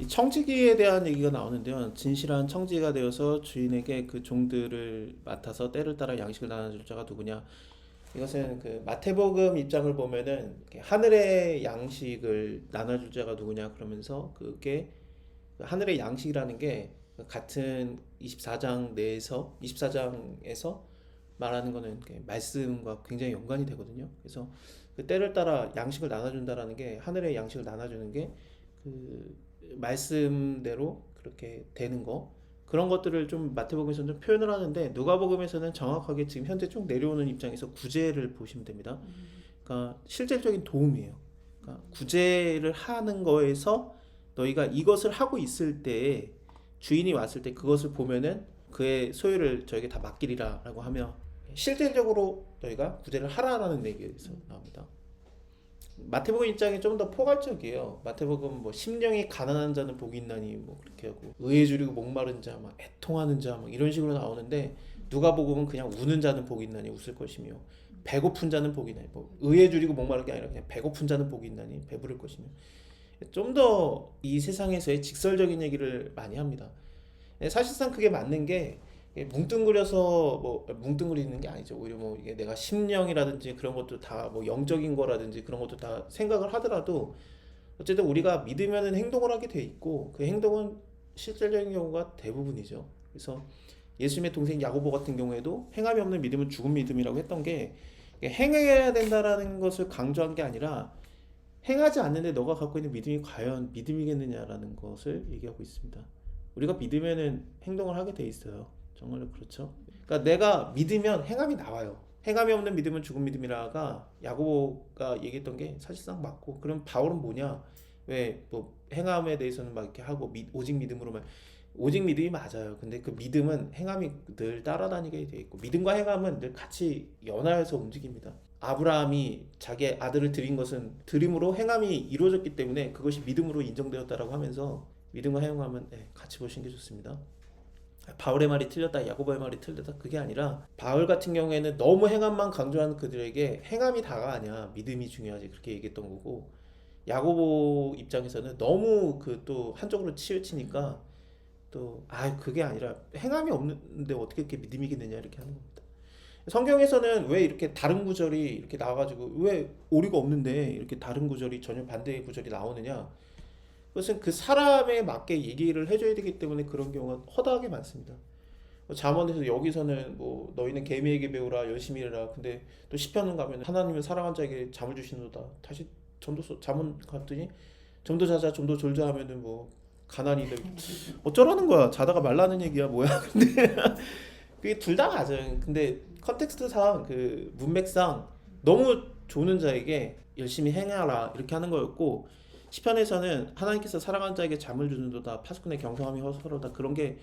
이 청지기에 대한 얘기가 나오는데요. 진실한 청지가 되어서 주인에게 그 종들을 맡아서 때를 따라 양식을 나눠줄 자가 누구냐? 이것은 그 마태복음 입장을 보면은 하늘의 양식을 나눠줄 자가 누구냐 그러면서 그게 그 하늘의 양식이라는 게 같은 24장 내에서 24장에서 말하는 거는 말씀과 굉장히 연관이 되거든요. 그래서 그 때를 따라 양식을 나눠준다라는 게 하늘의 양식을 나눠주는 게그 말씀대로 그렇게 되는 거 그런 것들을 좀 마태복음에서는 좀 표현을 하는데 누가복음에서는 정확하게 지금 현재 쭉 내려오는 입장에서 구제를 보시면 됩니다. 그러니까 실질적인 도움이에요. 그러니까 구제를 하는 거에서 너희가 이것을 하고 있을 때에 주인이 왔을 때 그것을 보면은 그의 소유를 저에게 다 맡기리라라고 하며 실질적으로 너희가 구제를 하라라는 얘기에서 나옵니다. 마태복음 입장이 좀 더 포괄적이에요. 마태복음 뭐 심령이 가난한 자는 복이 있나니 뭐 그렇게 하고 의에 줄이고 목마른 자, 막 애통하는 자, 막 이런 식으로 나오는데 누가복음은 그냥 우는 자는 복이 있나니 웃을 것이며 배고픈 자는 복이 있나니 뭐 의에 줄이고 목마른 게 아니라 그냥 배고픈 자는 복이 있나니 배부를 것이며 좀 더 이 세상에서의 직설적인 얘기를 많이 합니다. 예, 사실상 그게 맞는 게 뭉뚱그려서 뭐 뭉뚱그리는 게 아니죠. 오히려 뭐 이게 내가 심령이라든지 그런 것도 다 뭐 영적인 거라든지 그런 것도 다 생각을 하더라도 어쨌든 우리가 믿으면은 행동을 하게 돼 있고 그 행동은 실질적인 경우가 대부분이죠. 그래서 예수님의 동생 야고보 같은 경우에도 행함이 없는 믿음은 죽은 믿음이라고 했던 게 행해야 된다라는 것을 강조한 게 아니라 행하지 않는데 너가 갖고 있는 믿음이 과연 믿음이겠느냐라는 것을 얘기하고 있습니다. 우리가 믿으면은 행동을 하게 돼 있어요. 정말로 그렇죠. 그러니까 내가 믿으면 행함이 나와요. 행함이 없는 믿음은 죽은 믿음이라가 야고보가 얘기했던 게 사실상 맞고 그럼 바울은 뭐냐? 왜 뭐 행함에 대해서는 막 이렇게 하고 미- 오직 믿음으로만 오직 믿음이 맞아요. 근데 그 믿음은 행함이 늘 따라다니게 돼 있고 믿음과 행함은 늘 같이 연하여서 움직입니다. 아브라함이 자기 아들을 드린 것은 드림으로 행함이 이루어졌기 때문에 그것이 믿음으로 인정되었다라고 하면서 믿음과 행함은 네, 같이 보시는 게 좋습니다. 바울의 말이 틀렸다, 야고보의 말이 틀렸다 그게 아니라 바울 같은 경우에는 너무 행함만 강조하는 그들에게 행함이 다가 아니야 믿음이 중요하지 그렇게 얘기했던 거고 야고보 입장에서는 너무 그 또 한쪽으로 치우치니까 또 아 그게 아니라 행함이 없는데 어떻게 이렇게 믿음이겠느냐 이렇게 하는 겁니다. 성경에서는 왜 이렇게 다른 구절이 이렇게 나와가지고 왜 오류가 없는데 이렇게 다른 구절이 전혀 반대의 구절이 나오느냐? 그것은 그 사람에 맞게 얘기를 해줘야 되기 때문에 그런 경우가 허다하게 많습니다. 뭐 잠언에서 여기서는 뭐 너희는 개미에게 배우라 열심히 일해라. 근데 또 시편은 가면 하나님은 사랑한 자에게 잠을 주시노다. 다시 전도 써- 잠언 갔더니 좀더 자자 좀더 졸자 하면은 뭐 가난이 되 어쩌라는 거야. 자다가 말라는 얘기야 뭐야. 근데 그게 둘다 맞아요. 근데 컨텍스트상 그 문맥상 너무 조는 자에게 열심히 행하라 이렇게 하는 거였고 시편에서는 하나님께서 사랑하는 자에게 잠을 주는도다 파수꾼의 경성함이 허서로다 그런 게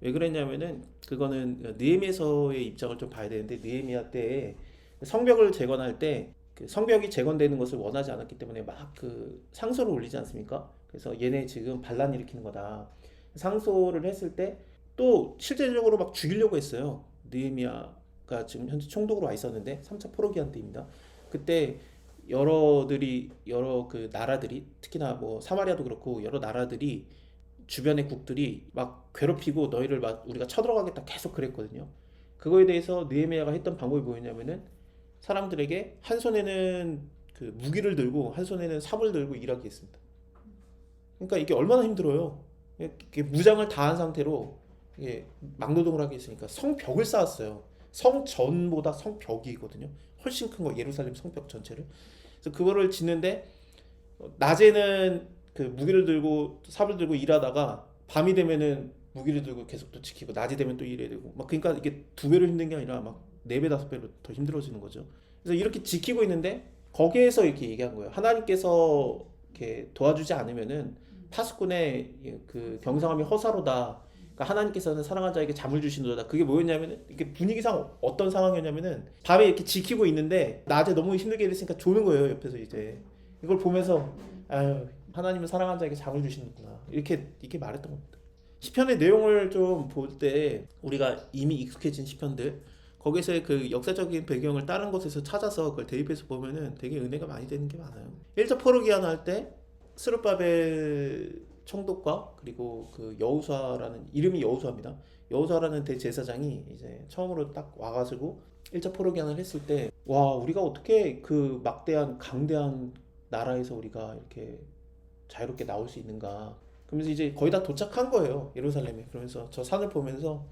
왜 그랬냐면은 그거는 느헤미야서의 입장을 좀 봐야 되는데 느헤미야 때 성벽을 재건할 때 그 성벽이 재건되는 것을 원하지 않았기 때문에 막 그 상소를 올리지 않습니까? 그래서 얘네 지금 반란 일으키는 거다. 상소를 했을 때 또 실제적으로 막 죽이려고 했어요. 느헤미야가 지금 현재 총독으로 와 있었는데 3차 포로기한 때입니다. 그때 여러들이 여러 그 나라들이 특히나 뭐 사마리아도 그렇고 여러 나라들이 주변의 국들이 막 괴롭히고 너희를 막 우리가 쳐들어가겠다 계속 그랬거든요. 그거에 대해서 느헤미야가 했던 방법이 뭐였냐면은 사람들에게 한 손에는 그 무기를 들고 한 손에는 삽을 들고 일하게 했습니다. 그러니까 이게 얼마나 힘들어요. 무장을 다 한 상태로 이게 막노동을 하게 했으니까 성벽을 쌓았어요. 성전보다 성벽이거든요. 훨씬 큰 거 예루살렘 성벽 전체를. 그래서 그거를 짓는데 어, 낮에는 그 무기를 들고 삽을 들고 일하다가 밤이 되면은 무기를 들고 계속 또 지키고 낮이 되면 또 일해야 되고 막 그러니까 이게 두 배로 힘든 게 아니라 막 네 배 다섯 배로 더 힘들어지는 거죠. 그래서 이렇게 지키고 있는데 거기에서 이렇게 얘기한 거예요. 하나님께서 이렇게 도와주지 않으면은 파수꾼의 그 경상함이 허사로다. 그러니까 하나님께서는 사랑한 자에게 잠을 주시노다. 그게 뭐였냐면은 이게 분위기상 어떤 상황이었냐면은 밤에 이렇게 지키고 있는데 낮에 너무 힘들게 일했으니까 조는 거예요. 옆에서 이제 이걸 보면서 아유 하나님은 사랑한 자에게 잠을 주시는구나 이렇게 이렇게 말했던 겁니다. 시편의 내용을 좀 볼 때 우리가 이미 익숙해진 시편들 거기서의 그 역사적인 배경을 다른 곳에서 찾아서 그걸 대입해서 보면은 되게 은혜가 많이 되는 게 많아요. 1차 포로기한 할때 스룹바벨 총독과 그리고 그 여우수아라는 이름이 여우수아입니다. 여우수아라는 대제사장이 이제 처음으로 딱 와가지고 일차 포로기한을 했을 때 와 우리가 어떻게 그 막대한 강대한 나라에서 우리가 이렇게 자유롭게 나올 수 있는가. 그러면서 이제 거의 다 도착한 거예요 예루살렘에. 그러면서 저 산을 보면서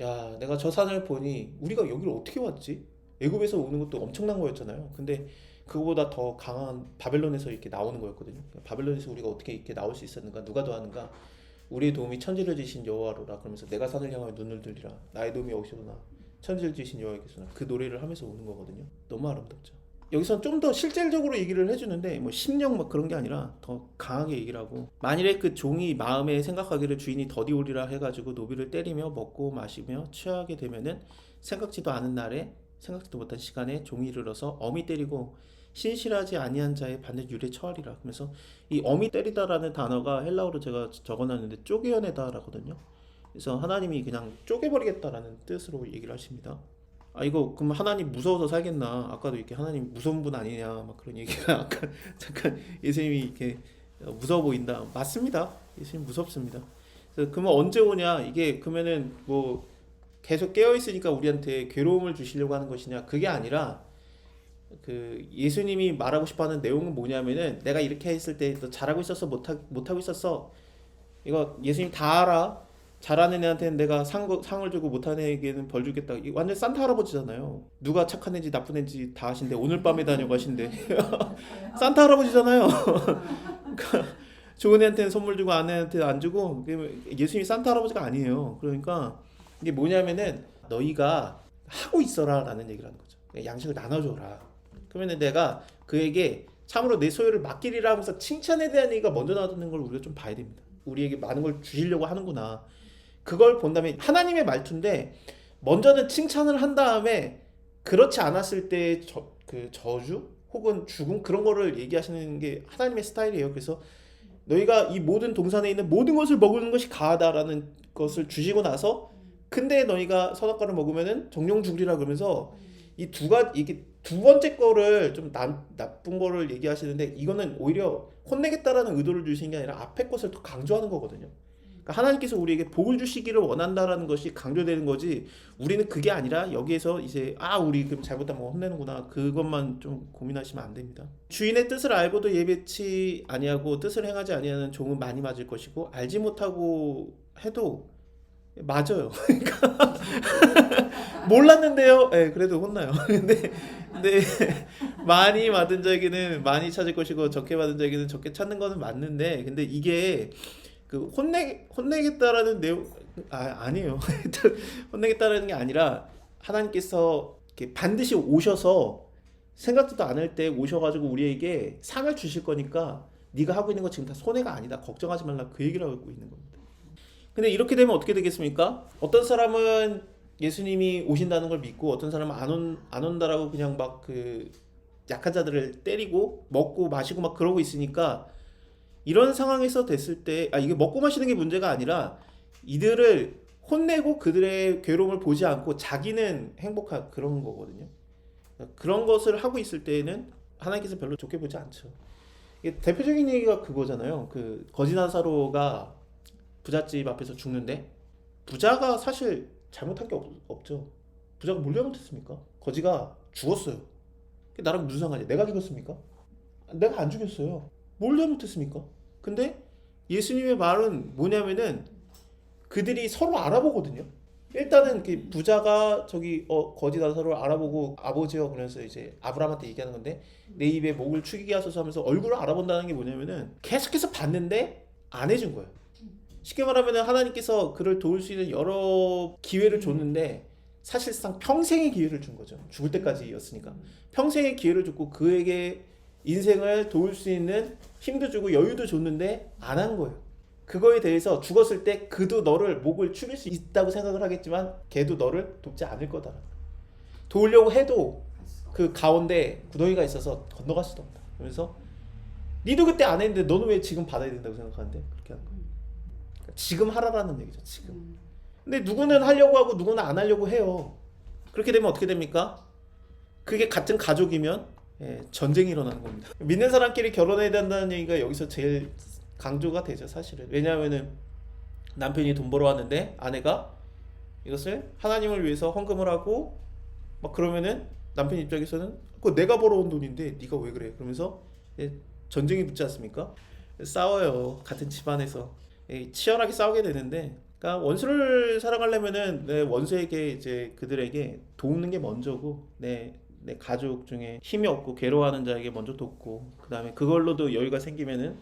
야 내가 저 산을 보니 우리가 여기를 어떻게 왔지? 애굽에서 오는 것도 엄청난 거였잖아요. 근데 그거보다 더 강한 바벨론에서 이렇게 나오는 거였거든요. 바벨론에서 우리가 어떻게 이렇게 나올 수 있었는가 누가 더하는가 우리의 도움이 천지를 지신 여호와로라 그러면서 내가 산을 향하여 눈을 들리라. 나의 도움이 어디서나 천지를 지신 여호와께서나 그 노래를 하면서 오는 거거든요. 너무 아름답죠. 여기서 좀 더 실질적으로 얘기를 해주는데 뭐 심령 막 그런 게 아니라 더 강하게 얘기를 하고 만일에 그 종이 마음에 생각하기를 주인이 더디 오리라 해가지고 노비를 때리며 먹고 마시며 취하게 되면은 생각지도 않은 날에 생각지도 못한 시간에 종이 이르러서 어미 때리고 신실하지 아니한 자의 반대 유래 처하리라 그러면서 이 어미 때리다라는 단어가 헬라어로 제가 적어놨는데 쪼개어내다라거든요 그래서 하나님이 그냥 쪼개버리겠다라는 뜻으로 얘기를 하십니다 아 이거 그럼 하나님 무서워서 살겠나? 아까도 이렇게 하나님 무서운 분 아니냐 막 그런 얘기가 아까 잠깐 예수님이 이렇게 어, 무서워 보인다. 맞습니다. 예수님 무섭습니다. 그래서 그러면 언제 오냐? 이게 그러면은 뭐 계속 깨어 있으니까 우리한테 괴로움을 주시려고 하는 것이냐? 그게 아니라 그 예수님이 말하고 싶어하는 내용은 뭐냐면은 내가 이렇게 했을 때 너 잘하고 있었어 못하 못하고 있었어 이거 예수님 다 알아. 잘하는 애한테는 내가 상, 상을 주고 못하는 애에게는 벌 주겠다. 이 완전 산타 할아버지잖아요. 누가 착한 애인지 나쁜 애인지 다 아신데 오늘 밤에 다녀가신데 산타 할아버지잖아요. 그러니까 좋은 애한테는 선물 주고 안 애한테 안 주고 예수님이 산타 할아버지가 아니에요. 그러니까 이게 뭐냐면은 너희가 하고 있어라라는 얘기를 하는 거죠. 양식을 나눠줘라. 그러면은 내가 그에게 참으로 내 소유를 맡기리라 하면서 칭찬에 대한 얘기가 먼저 나오는 걸 우리가 좀 봐야 됩니다. 우리에게 많은 걸 주시려고 하는구나. 그걸 본다면 하나님의 말투인데 먼저는 칭찬을 한 다음에 그렇지 않았을 때그 저주 혹은 죽음 그런 거를 얘기하시는 게 하나님의 스타일이에요. 그래서 너희가 이 모든 동산에 있는 모든 것을 먹는 것이 가하다라는 것을 주시고 나서 근데 너희가 선악과를 먹으면은 정령 죽으리라 그러면서 이 두 가지 이게 두 번째 거를 좀 나, 나쁜 거를 얘기하시는데 이거는 오히려 혼내겠다라는 의도를 주신 게 아니라 앞에 것을 더 강조하는 거거든요. 그러니까 하나님께서 우리에게 복을 주시기를 원한다라는 것이 강조되는 거지 우리는 그게 아니라 여기에서 이제 아 우리 그럼 잘못하면 혼내는구나 그것만 좀 고민하시면 안 됩니다 주인의 뜻을 알고도 예배치 아니하고 뜻을 행하지 아니하는 종은 많이 맞을 것이고 알지 못하고 해도 맞아요 그러니까 몰랐는데요 예 그래도 혼나요 근데 근데 많이 받은 자에게는 많이 찾을 것이고 적게 받은 자에게는 적게 찾는 거는 맞는데 근데 이게 그 혼내 혼내겠다라는 내용 아 아니에요. 혼내겠다라는 게 아니라 하나님께서 이렇게 반드시 오셔서 생각지도 않을 때 오셔가지고 우리에게 상을 주실 거니까 네가 하고 있는 거 지금 다 손해가 아니다. 걱정하지 말라 그 얘기를 하고 있는 겁니다. 근데 이렇게 되면 어떻게 되겠습니까? 어떤 사람은 예수님이 오신다는 걸 믿고 어떤 사람은 안, 온, 안 온다라고 그냥 막 그 약한 자들을 때리고 먹고 마시고 막 그러고 있으니까 이런 상황에서 됐을 때, 아, 이게 먹고 마시는 게 문제가 아니라 이들을 혼내고 그들의 괴로움을 보지 않고 자기는 행복한 그런 거거든요. 그런 것을 하고 있을 때에는 하나님께서 별로 좋게 보지 않죠. 대표적인 얘기가 그거잖아요. 그 거지나사로가 부잣집 앞에서 죽는데 부자가 사실 잘못한 게 없, 없죠. 부자가 뭘 잘못했습니까? 거지가 죽었어요. 나랑 무슨 상관이야? 내가 죽였습니까? 내가 안 죽였어요. 뭘 잘못했습니까? 근데 예수님의 말은 뭐냐면은 그들이 서로 알아보거든요. 일단은 그 부자가 저기 어 거지다 서로 알아보고 아버지요 그래서 이제 아브라함한테 얘기하는 건데 내 입에 목을 축이게 하소서 하면서 얼굴을 알아본다는 게 뭐냐면은 계속해서 봤는데 안 해준 거예요. 쉽게 말하면 하나님께서 그를 도울 수 있는 여러 기회를 줬는데 사실상 평생의 기회를 준 거죠. 죽을 때까지였으니까 평생의 기회를 줬고 그에게 인생을 도울 수 있는 힘도 주고 여유도 줬는데 안 한 거예요. 그거에 대해서 죽었을 때 그도 너를 목을 축일 수 있다고 생각을 하겠지만 걔도 너를 돕지 않을 거다. 도우려고 해도 그 가운데 구덩이가 있어서 건너갈 수도 없다. 그래서 니도 그때 안 했는데 너는 왜 지금 받아야 된다고 생각하는데 그렇게 하는. 그러니까 지금 하라라는 얘기죠. 지금. 근데 누구는 하려고 하고 누구는 안 하려고 해요. 그렇게 되면 어떻게 됩니까? 그게 같은 가족이면 예, 전쟁이 일어나는 겁니다. 믿는 사람끼리 결혼해야 된다는 얘기가 여기서 제일 강조가 되죠 사실은 왜냐하면은 남편이 돈 벌어 왔는데 아내가 이것을 하나님을 위해서 헌금을 하고 막 그러면은 남편 입장에서는 그거 내가 벌어온 돈인데 네가 왜 그래 그러면서 이제 전쟁이 붙지 않습니까 싸워요 같은 집안에서 예, 치열하게 싸우게 되는데 그러니까 원수를 사랑하려면은 내 원수에게 이제 그들에게 돕는 게 먼저고 내 내 가족 중에 힘이 없고 괴로워하는 자에게 먼저 돕고 그 다음에 그걸로도 여유가 생기면은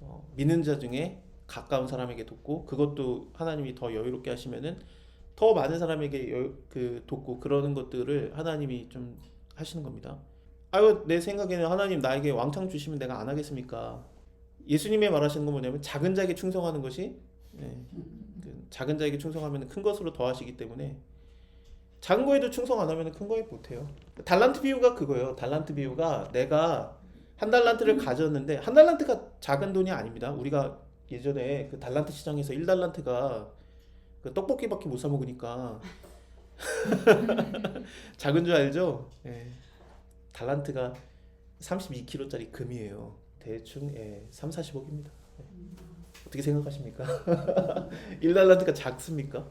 어, 믿는 자 중에 가까운 사람에게 돕고 그것도 하나님이 더 여유롭게 하시면은 더 많은 사람에게 여, 그 돕고 그러는 것들을 하나님이 좀 하시는 겁니다. 아유 내 생각에는 하나님 나에게 왕창 주시면 내가 안 하겠습니까? 예수님의 말하시는 건 뭐냐면 작은 자에게 충성하는 것이 예, 그 작은 자에게 충성하면 큰 것으로 더하시기 때문에 작은 거에도 충성 안 하면 큰 거에 못해요. 달란트 비유가 그거예요. 달란트 비유가 내가 한 달란트를 가졌는데 한 달란트가 작은 돈이 아닙니다. 우리가 예전에 그 달란트 시장에서 1달란트가 그 떡볶이밖에 못 사 먹으니까 작은 줄 알죠? 예. 달란트가 32kg짜리 금이에요. 대충 예, 3, 40억입니다. 예. 어떻게 생각하십니까? 1달란트가 작습니까?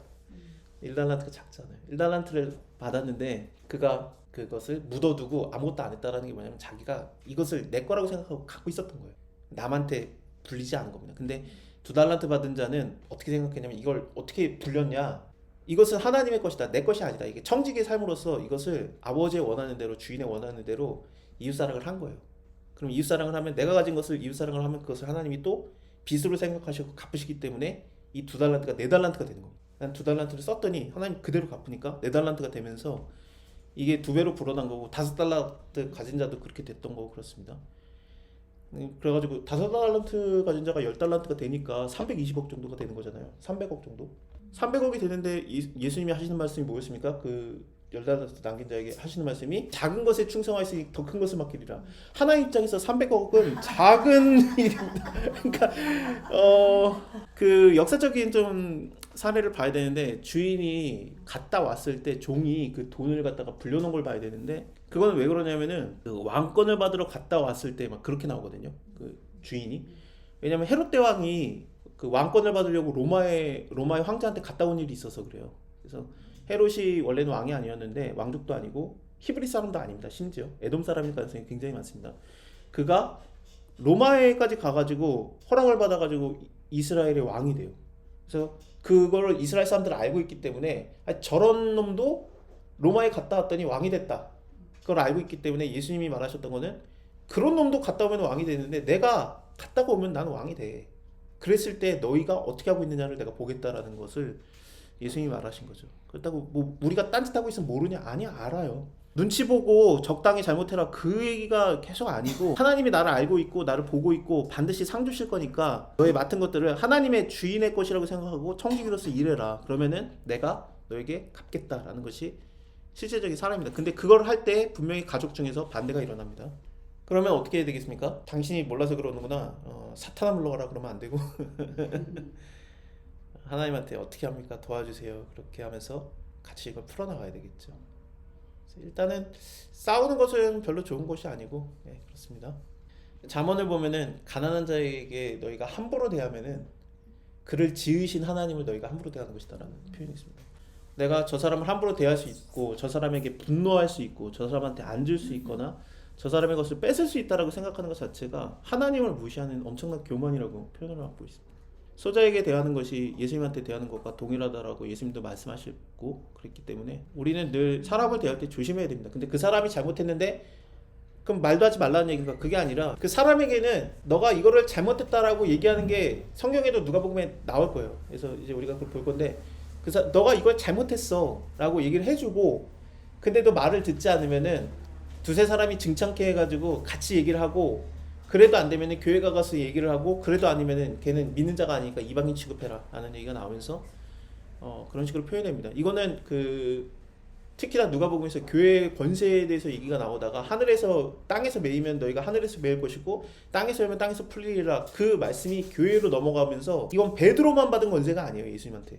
1달란트가 작잖아요. 1달란트를 받았는데 그가 그것을 묻어두고 아무것도 안 했다라는 게 뭐냐면 자기가 이것을 내 거라고 생각하고 갖고 있었던 거예요. 남한테 불리지 않은 겁니다. 근데 두 달란트 받은 자는 어떻게 생각했냐면 이걸 어떻게 불렸냐? 이것은 하나님의 것이다. 내 것이 아니다. 이게 청지기의 삶으로서 이것을 아버지의 원하는 대로 주인의 원하는 대로 이웃 사랑을 한 거예요. 그럼 이웃사랑을 하면 내가 가진 것을 이웃사랑을 하면 그것을 하나님이 또 빚으로 생각하시고 갚으시기 때문에 이 두 달란트가 네 달란트가 되는 겁니다. 난 두 달란트를 썼더니 하나님 그대로 갚으니까 네 달란트가 되면서 이게 두 배로 불어난 거고 다섯 달란트 가진 자도 그렇게 됐던 거고 그렇습니다. 음, 그래가지고 다섯 달란트 가진 자가 열 달란트가 되니까 320억 정도가 되는 거잖아요. 300억 정도. 300억이 되는데 이- 예수님이 하시는 말씀이 뭐였습니까? 그 열 달란트 남긴 자에게 하시는 말씀이 작은 것에 충성하였으니 더 큰 것을 맡기리라. 하나님 입장에서 300억은 작은 일입니다. 그러니까 어 그 역사적인 좀 사례를 봐야 되는데 주인이 갔다 왔을 때 종이 그 돈을 갖다가 불려놓은 걸 봐야 되는데 그거는 왜 그러냐면은 그 왕권을 받으러 갔다 왔을 때 막 그렇게 나오거든요. 그 주인이 왜냐면 헤롯 대왕이 그 왕권을 받으려고 로마의 로마의 황제한테 갔다 온 일이 있어서 그래요. 그래서 헤롯이 원래는 왕이 아니었는데 왕족도 아니고 히브리 사람도 아닙니다. 심지어 에돔 사람일 가능성이 굉장히 많습니다. 그가 로마에까지 가가지고 허락을 받아가지고 이스라엘의 왕이 돼요. 그래서 그걸 이스라엘 사람들은 알고 있기 때문에 아, 저런 놈도 로마에 갔다 왔더니 왕이 됐다. 그걸 알고 있기 때문에 예수님이 말하셨던 거는 그런 놈도 갔다 오면 왕이 되는데 내가 갔다가 오면 나는 왕이 돼. 그랬을 때 너희가 어떻게 하고 있느냐를 내가 보겠다라는 것을 예수님이 말하신 거죠. 그렇다고 뭐 우리가 딴짓하고 있으면 모르냐? 아니야 알아요. 눈치 보고 적당히 잘못해라 그 얘기가 계속 아니고 하나님이 나를 알고 있고 나를 보고 있고 반드시 상 주실 거니까 너의 맡은 것들을 하나님의 주인의 것이라고 생각하고 청지기로서 일해라 그러면은 내가 너에게 갚겠다라는 것이 실제적인 사람입니다 근데 그걸 할 때 분명히 가족 중에서 반대가 일어납니다 그러면 어떻게 해야 되겠습니까? 당신이 몰라서 그러는구나 어, 사탄아 물러가라 그러면 안 되고 하나님한테 어떻게 합니까? 도와주세요 그렇게 하면서 같이 이걸 풀어나가야 되겠죠 일단은 싸우는 것은 별로 좋은 것이 아니고 네, 그렇습니다. 잠언을 보면은 가난한 자에게 너희가 함부로 대하면은 그를 지으신 하나님을 너희가 함부로 대하는 것이다라는 표현이 있습니다. 내가 저 사람을 함부로 대할 수 있고 저 사람에게 분노할 수 있고 저 사람한테 앉을 수 있거나 저 사람의 것을 뺏을 수 있다라고 생각하는 것 자체가 하나님을 무시하는 엄청난 교만이라고 표현을 하고 있습니다. 소자에게 대하는 것이 예수님한테 대하는 것과 동일하다라고 예수님도 말씀하셨고 그랬기 때문에 우리는 늘 사람을 대할 때 조심해야 됩니다. 근데 그 사람이 잘못했는데 그럼 말도 하지 말라는 얘기가 그게 아니라 그 사람에게는 너가 이거를 잘못했다라고 얘기하는 게 성경에도 누가 보면 나올 거예요. 그래서 이제 우리가 그걸 볼 건데 그 사, 너가 이걸 잘못했어라고 얘기를 해주고 근데도 말을 듣지 않으면은 두세 사람이 증창케 해가지고 같이 얘기를 하고 그래도 안 되면은 교회 가서 얘기를 하고 그래도 아니면은 걔는 믿는 자가 아니니까 이방인 취급해라 라는 얘기가 나오면서 어 그런 식으로 표현됩니다. 이거는 그 특히나 누가복음에서 교회 권세에 대해서 얘기가 나오다가 하늘에서 땅에서 매이면 너희가 하늘에서 매일 것이고 땅에서 열면 땅에서 풀리리라. 그 말씀이 교회로 넘어가면서 이건 베드로만 받은 권세가 아니에요 예수님한테.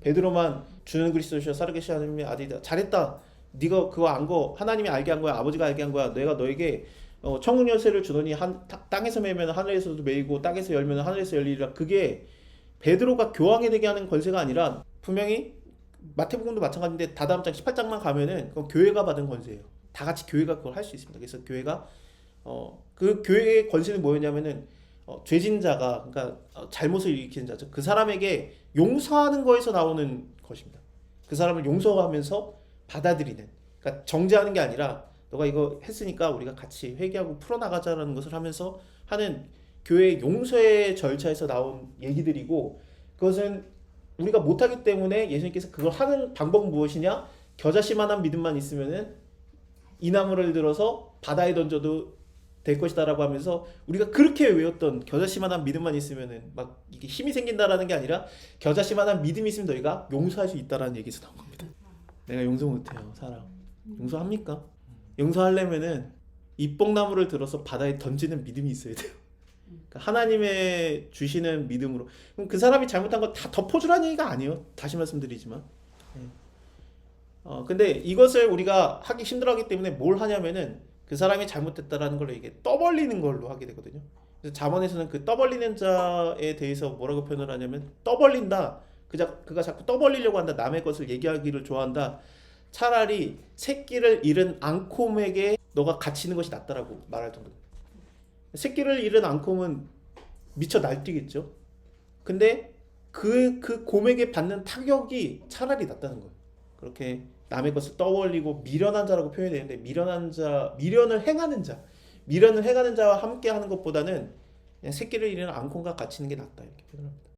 베드로만 주는 그리스도시여 사르게시 하나님의 아들이다. 잘했다. 네가 그거 안 거 하나님이 알게 한 거야 아버지가 알게 한 거야. 내가 너에게 어, 천국 열쇠를 주더니 한 타- 땅에서 매면 하늘에서도 매이고 땅에서 열면 하늘에서 열리리라. 그게 베드로가 교황이 되게 하는 권세가 아니라 분명히 마태복음도 마찬가지인데 다다음 장 18장만 가면은 그건 교회가 받은 권세예요. 다 같이 교회가 그걸 할 수 있습니다. 그래서 교회가 어, 그 교회의 권세는 뭐였냐면은 어, 죄진 자가 그러니까 어, 잘못을 일으키는 자죠. 그 사람에게 용서하는 거에서 나오는 것입니다. 그 사람을 용서하면서 받아들이는. 그러니까 정죄하는 게 아니라 너가 이거 했으니까 우리가 같이 회개하고 풀어나가자라는 것을 하면서 하는 교회의 용서의 절차에서 나온 얘기들이고 그것은 우리가 못하기 때문에 예수님께서 그걸 하는 방법은 무엇이냐? 겨자씨만한 믿음만 있으면은 이 나무를 들어서 바다에 던져도 될 것이다라고 하면서 우리가 그렇게 외웠던 겨자씨만한 믿음만 있으면은 막 이게 힘이 생긴다라는 게 아니라 겨자씨만한 믿음이 있으면 너희가 용서할 수 있다라는 얘기에서 나온 겁니다. 내가 용서 못해요, 사람. 용서합니까? 용서하려면은 이뽕나무를 들어서 바다에 던지는 믿음이 있어야 돼요. 그러니까 하나님의 주시는 믿음으로. 그럼 그 사람이 잘못한 거 다 덮어주라는 얘기가 아니에요. 다시 말씀드리지만. 예. 어, 근데 이것을 우리가 하기 힘들어하기 때문에 뭘 하냐면은 그 사람이 잘못됐다라는 걸로 이게 떠벌리는 걸로 하게 되거든요. 그래서 잠언에서는 그 떠벌리는 자에 대해서 뭐라고 표현을 하냐면 떠벌린다. 그자 그가 자꾸 떠벌리려고 한다. 남의 것을 얘기하기를 좋아한다. 차라리 새끼를 잃은 앙콤에게 너가 갇히는 것이 낫다라고 말할 정도. 새끼를 잃은 앙콤은 미쳐 날뛰겠죠. 근데 그, 그 곰에게 받는 타격이 차라리 낫다는 거예요. 그렇게 남의 것을 떠벌리고 미련한 자라고 표현이 되는데 미련한 자, 미련을 행하는 자, 미련을 행하는 자와 함께 하는 것보다는 새끼를 잃은 앙콤과 갇히는 게 낫다 이렇게 표현합니다.